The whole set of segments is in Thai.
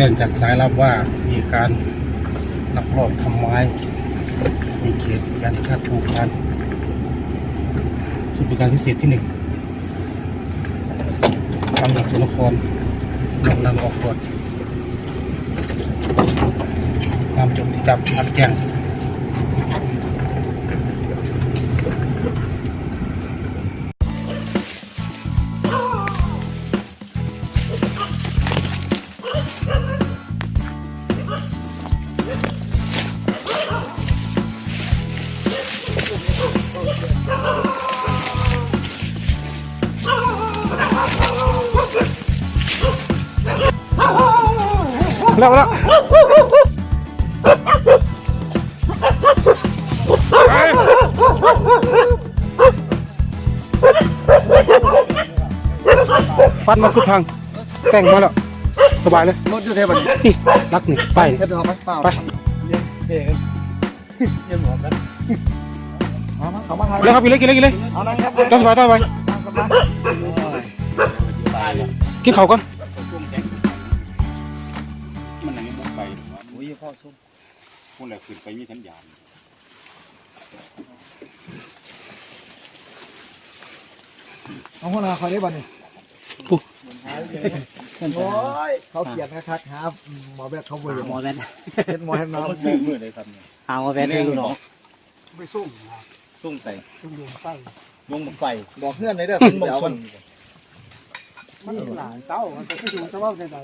จ้งจากสายรับว่ามีการลักลอบทำไม้ในเขตการที่คาดผูกพันสุดบริการพิเศษที่หนึ่งตำรวจสุนครนำนำออกตรวจตามจุดที่จับนักแจ้ง แล้วแล้วฟันมาคือพังแต่งมาแล้วสบายเลยรถอยู่เทบันนี่รักนี่ไปนี่เทปเอาไปเปล่าไปเด็กเยี่ยมหมดกันเอามาเขามาถ่ายแล้วครับกินเลยกินเลยกินเลยเอานั่งครับต้องสบายต้องสบายนั่งสบายกินข้าวก่อนมัน อ้ยพ่อส้มพวกเราขึ้นไปมีสัญญาณเอาหัวหน้าคอยได้บันนี่ปุ๊บโอ้ยเขาเกลียดคักๆครับหมอแบบเขาเบื่อหมอแว่นเห็นหมอเห็นน้เขาซื้อมือเลยครับเนี่ยหาหมอแว่นให้ลูกน้องไปสู้ซุ่มใส่ซุ่มดวงไฟวงบุกไฟำบอกเพื่อนเลยเด้อขึ้นเดี๋ยวซุ่มันมมันหลานเต้ามันจะไปดูสภาพในไหน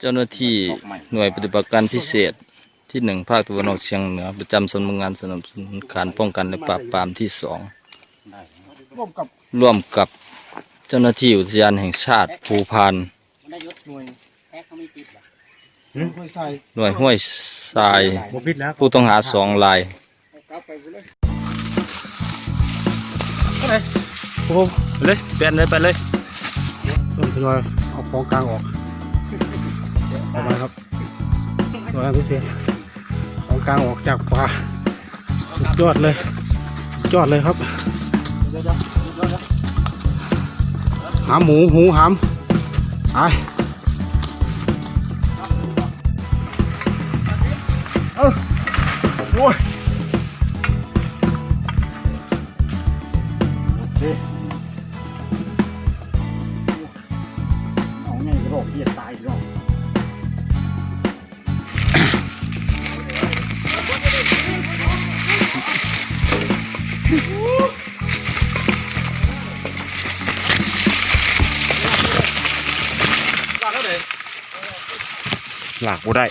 เจ้าหน้าที่หน่วยปฏิบัติการพิเศษ ที่หนึ่งภาคตะวันออกเฉียงเหนือ ประจำสำนักงานสนับสนุนการป้องกันและปราบปรามที่สองได้ร่วมกับร่วมกับเจ้าหน้าที่อุทยานแห่งชาติภูพานมันได้ยศหน่วยแพ็คเขาไม่ปิดหรอห้วยใส่หน่วยห้วยทรายโมบิดแล้วผู้ต้องหาสองรายโอ้โหเลยเปลี่ยนเลยไปเลยเริ่มทยอยเอาของกลางออกออกมาครับหน่วยงานพิเศษของ กลางออกจากป่าสุดยอดเลยสุดยอดเลยครับหามหมูหูหามไปโอ้ยเอาไงโรคที่จะตายรอบ หลากบ่ได้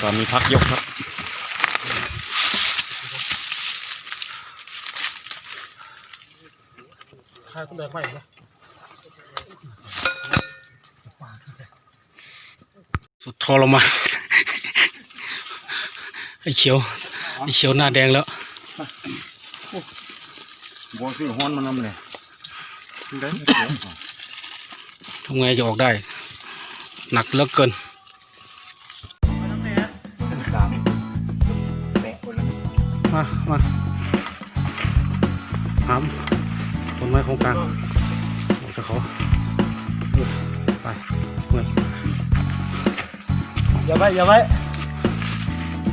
ตอนนี้พักยกครับใช่ต้นแดงไปนะสุดทรมานไอ้เขียวไอ้เขียวหน้าแดงแล้วบัวซื้อห้อนมานำเลย ได้ทำไงจะออกได้ หนักเหลือเกินมามาหามต้นไม้ของกลางออกจากเขาเออไปเมื่อยอย่าไว้อย่าไว้